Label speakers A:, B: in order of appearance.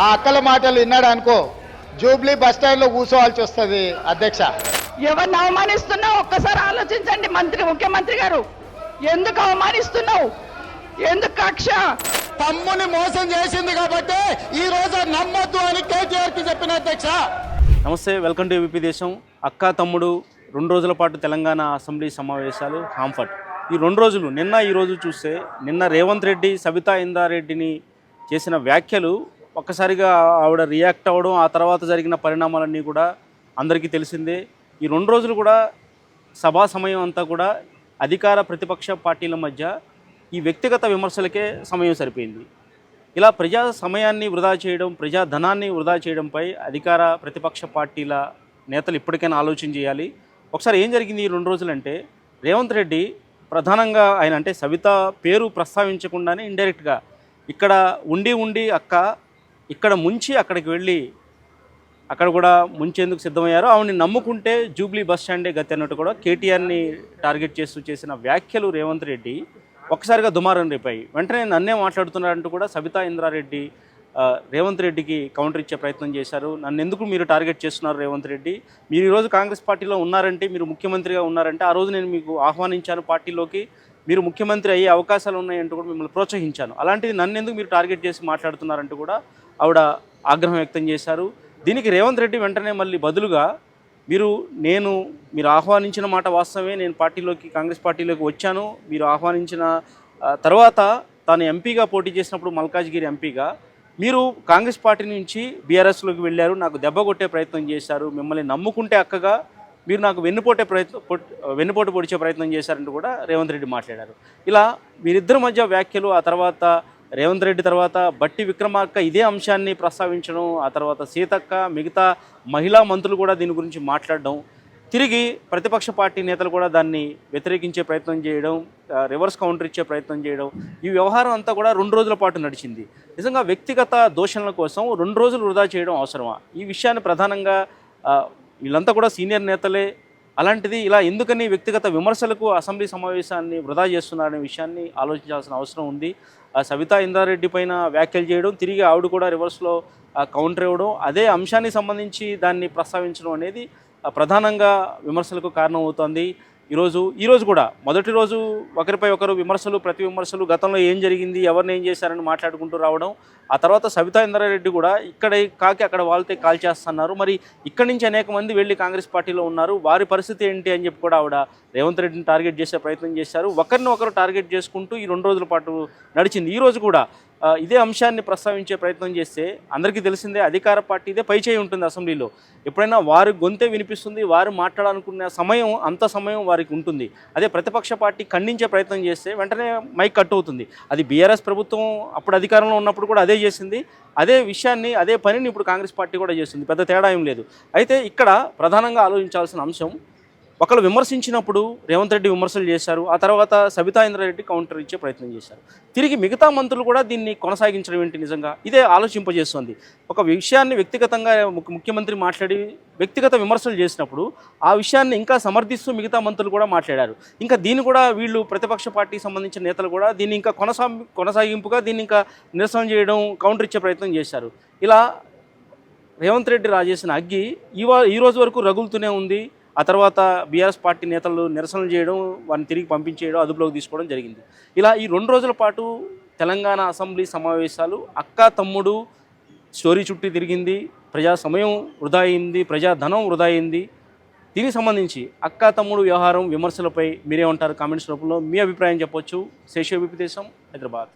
A: ఆ అక్కల మాటలు విన్నాడు అనుకో జూబ్లీ బస్ స్టాండ్లో కూర్చోవాల్సి వస్తుంది అధ్యక్ష.
B: ఎవరిని అవమానిస్తున్నావు? ఒక్కసారి ఆలోచించండి మంత్రి ముఖ్యమంత్రి గారు. ఎందుకు అవమానిస్తున్నావు? ఎందుకు కక్ష?
A: తమ్ముని మోసం చేసింది కాబట్టి ఈ రోజు నమ్మొద్దు అని కేటీఆర్కి చెప్పిన అధ్యక్ష.
C: నమస్తే వెల్కమ్ టు ఏబీపీ దేశం. అక్క తమ్ముడు రెండు రోజుల పాటు తెలంగాణ అసెంబ్లీ సమావేశాలు హాంఫర్ట్. ఈ రెండు రోజులు నిన్న ఈ రోజు చూస్తే నిన్న రేవంత్ రెడ్డి సబితా ఇందారెడ్డిని చేసిన వ్యాఖ్యలు ఒక్కసారిగా ఆవిడ రియాక్ట్ అవ్వడం ఆ తర్వాత జరిగిన పరిణామాలన్నీ కూడా అందరికీ తెలిసిందే. ఈ రెండు రోజులు కూడా సభా సమయం అంతా కూడా అధికార ప్రతిపక్ష పార్టీల మధ్య ఈ వ్యక్తిగత విమర్శలకే సమయం సరిపోయింది. ఇలా ప్రజా సమయాన్ని వృధా చేయడం ప్రజా ధనాన్ని వృధా చేయడంపై అధికార ప్రతిపక్ష పార్టీల నేతలు ఇప్పటికైనా ఆలోచన చేయాలి. ఒకసారి ఏం జరిగింది ఈ రెండు రోజులంటే రేవంత్ రెడ్డి ప్రధానంగా ఆయన అంటే సవిత పేరు ప్రస్తావించకుండానే ఇండైరెక్ట్గా ఇక్కడ ఉండి ఉండి అక్క ఇక్కడ ముంచి అక్కడికి వెళ్ళి అక్కడ కూడా ముంచేందుకు సిద్ధమయ్యారు. ఆవిడని నమ్ముకుంటే జూబ్లీ బస్ స్టాండే గతి అన్నట్టు కూడా కేటీఆర్ని టార్గెట్ చేస్తూ చేసిన వ్యాఖ్యలు రేవంత్ రెడ్డి ఒక్కసారిగా దుమారం రేపాయి. వెంటనే నన్నే మాట్లాడుతున్నారంటూ కూడా సబితా ఇంద్రారెడ్డి రేవంత్ రెడ్డికి కౌంటర్ ఇచ్చే ప్రయత్నం చేశారు. నన్ను ఎందుకు మీరు టార్గెట్ చేస్తున్నారు రేవంత్ రెడ్డి? మీరు ఈరోజు కాంగ్రెస్ పార్టీలో ఉన్నారంటే మీరు ముఖ్యమంత్రిగా ఉన్నారంటే ఆ రోజు నేను మీకు ఆహ్వానించాను పార్టీలోకి. మీరు ముఖ్యమంత్రి అయ్యే అవకాశాలు ఉన్నాయంటూ కూడా మిమ్మల్ని ప్రోత్సహించాను. అలాంటిది నన్ను ఎందుకు మీరు టార్గెట్ చేసి మాట్లాడుతున్నారంటూ కూడా ఆవిడ ఆగ్రహం వ్యక్తం చేశారు. దీనికి రేవంత్ రెడ్డి వెంటనే మళ్ళీ బదులుగా మీరు నేను మీరు ఆహ్వానించిన మాట వాస్తవమే నేను పార్టీలోకి కాంగ్రెస్ పార్టీలోకి వచ్చాను. మీరు ఆహ్వానించిన తర్వాత తాను ఎంపీగా పోటీ చేసినప్పుడు మల్కాజ్గిరి ఎంపీగా మీరు కాంగ్రెస్ పార్టీ నుంచి బీఆర్ఎస్లోకి వెళ్ళారు. నాకు దెబ్బ కొట్టే ప్రయత్నం చేశారు. మిమ్మల్ని నమ్ముకుంటే అక్కగా మీరు నాకు వెన్నుపోటే ప్రయత్నం వెన్నుపోటు పొడిచే ప్రయత్నం చేశారంటూ కూడా రేవంత్ రెడ్డి మాట్లాడారు. ఇలా మీరిద్దరి మధ్య వ్యాఖ్యలు ఆ తర్వాత రేవంత్ రెడ్డి తర్వాత బట్టి విక్రమార్క ఇదే అంశాన్ని ప్రస్తావించడం ఆ తర్వాత సీతక్క మిగతా మహిళా మంత్రులు కూడా దీని గురించి మాట్లాడడం తిరిగి ప్రతిపక్ష పార్టీ నేతలు కూడా దాన్ని వ్యతిరేకించే ప్రయత్నం చేయడం రివర్స్ కౌంటర్ ఇచ్చే ప్రయత్నం చేయడం ఈ వ్యవహారం అంతా కూడా రెండు రోజుల పాటు నడిచింది. నిజంగా వ్యక్తిగత దోషణల కోసం రెండు రోజులు వృధా చేయడం అవసరమా? ఈ విషయాన్ని ప్రధానంగా వీళ్ళంతా కూడా సీనియర్ నేతలే అలాంటిది ఇలా ఎందుకని వ్యక్తిగత విమర్శలకు అసెంబ్లీ సమావేశాన్ని వృధా చేస్తున్నారనే విషయాన్ని ఆలోచించాల్సిన అవసరం ఉంది. సవితా ఇందారెడ్డి పైన వ్యాఖ్యలు చేయడం తిరిగి ఆవిడ కూడా రివర్స్లో కౌంటర్ ఇవ్వడం అదే అంశానికి సంబంధించి దాన్ని ప్రస్తావించడం అనేది ప్రధానంగా విమర్శలకు కారణమవుతోంది. ఈరోజు ఈరోజు కూడా మొదటి రోజు ఒకరిపై ఒకరు విమర్శలు ప్రతి విమర్శలు గతంలో ఏం జరిగింది ఎవరిని ఏం చేశారని మాట్లాడుకుంటూ రావడం ఆ తర్వాత సవితా ఇంద్రారెడ్డి కూడా ఇక్కడ కాకి అక్కడ వాళ్ళతే కాల్ చేస్తున్నారు. మరి ఇక్కడి నుంచి అనేక మంది వెళ్ళి కాంగ్రెస్ పార్టీలో ఉన్నారు. వారి పరిస్థితి ఏంటి అని చెప్పి కూడా ఆవిడ రేవంత్ రెడ్డిని టార్గెట్ చేసే ప్రయత్నం చేశారు. ఒకరిని ఒకరు టార్గెట్ చేసుకుంటూ ఈ రెండు రోజుల పాటు నడిచింది. ఈరోజు కూడా ఇదే అంశాన్ని ప్రస్తావించే ప్రయత్నం చేస్తే అందరికీ తెలిసిందే అధికార పార్టీ ఇదే పై చేయి ఉంటుంది అసెంబ్లీలో. ఎప్పుడైనా వారి గొంతే వినిపిస్తుంది వారు మాట్లాడాలనుకునే సమయం అంత సమయం వారికి ఉంటుంది. అదే ప్రతిపక్ష పార్టీ ఖండించే ప్రయత్నం చేస్తే వెంటనే మైక్ కట్ అవుతుంది. అది బీఆర్ఎస్ ప్రభుత్వం అప్పుడు అధికారంలో ఉన్నప్పుడు కూడా అదే చేసింది. అదే విషయాన్ని అదే పనిని ఇప్పుడు కాంగ్రెస్ పార్టీ కూడా చేస్తుంది. పెద్ద తేడా ఏం లేదు. అయితే ఇక్కడ ప్రధానంగా ఆలోచించాల్సిన అంశం ఒకళ్ళు విమర్శించినప్పుడు రేవంత్ రెడ్డి విమర్శలు చేశారు ఆ తర్వాత సబితా ఇంద్రారెడ్డి కౌంటర్ ఇచ్చే ప్రయత్నం చేశారు. తిరిగి మిగతా మంత్రులు కూడా దీన్ని కొనసాగించడం ఏంటి నిజంగా? ఇదే ఆలోచింపజేస్తుంది. ఒక విషయాన్ని వ్యక్తిగతంగా ముఖ్యమంత్రి మాట్లాడి వ్యక్తిగత విమర్శలు చేసినప్పుడు ఆ విషయాన్ని ఇంకా సమర్థిస్తూ మిగతా మంత్రులు కూడా మాట్లాడారు. ఇంకా దీన్ని కూడా వీళ్ళు ప్రతిపక్ష పార్టీకి సంబంధించిన నేతలు కూడా దీన్ని ఇంకా కొనసా కొనసాగింపుగా దీన్ని ఇంకా నిరసన చేయడం కౌంటర్ ఇచ్చే ప్రయత్నం చేశారు. ఇలా రేవంత్ రెడ్డి రాజేసిన అగ్గి ఈ ఈ రోజు వరకు రగులుతూనే ఉంది. ఆ తర్వాత బీఆర్ఎస్ పార్టీ నేతలు నిరసనలు చేయడం వారిని తిరిగి పంపించేయడం అదుపులోకి తీసుకోవడం జరిగింది. ఇలా ఈ రెండు రోజుల పాటు తెలంగాణ అసెంబ్లీ సమావేశాలు అక్క తమ్ముడు స్టోరీ చుట్టూ తిరిగింది ప్రజా సమయం వృధా అయింది ప్రజా ధనం వృధా అయింది. దీనికి సంబంధించి అక్క తమ్ముడు వ్యవహారం విమర్శలపై మీరేమంటారు కామెంట్స్ రూపంలో. మీ అభిప్రాయం చెప్పొచ్చు. శేషోభిప్రదేశం హైదరాబాద్.